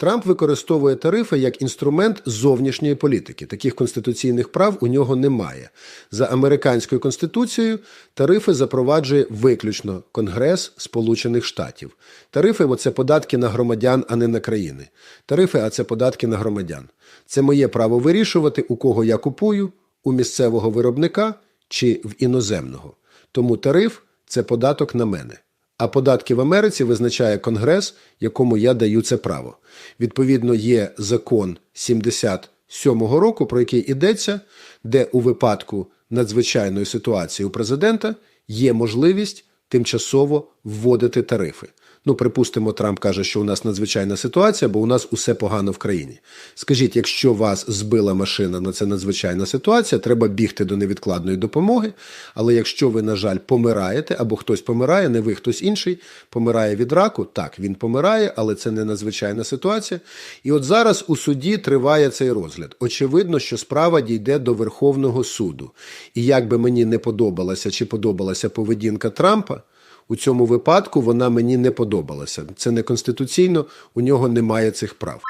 Трамп використовує тарифи як інструмент зовнішньої політики. Таких конституційних прав у нього немає. За американською конституцією тарифи запроваджує виключно Конгрес Сполучених Штатів. Тарифи це податки на громадян, а не на країни. Тарифи, а це податки на громадян. Це моє право вирішувати, у кого я купую, у місцевого виробника чи в іноземного. Тому тариф це податок на мене. А податки в Америці визначає Конгрес, якому я даю це право. Відповідно, є закон 77-го року, про який йдеться, де у випадку надзвичайної ситуації у президента є можливість тимчасово вводити тарифи. Ну, припустимо, Трамп каже, що у нас надзвичайна ситуація, бо у нас усе погано в країні. Скажіть, якщо вас збила машина на це надзвичайна ситуація, треба бігти до невідкладної допомоги. Але якщо ви, на жаль, помираєте, або хтось помирає, не ви, хтось інший, помирає від раку, так, він помирає, але це не надзвичайна ситуація. І от зараз у суді триває цей розгляд. Очевидно, що справа дійде до Верховного суду. І як би мені не подобалася чи подобалася поведінка Трампа. У цьому випадку вона мені не подобалася. Це не конституційно, у нього немає цих прав.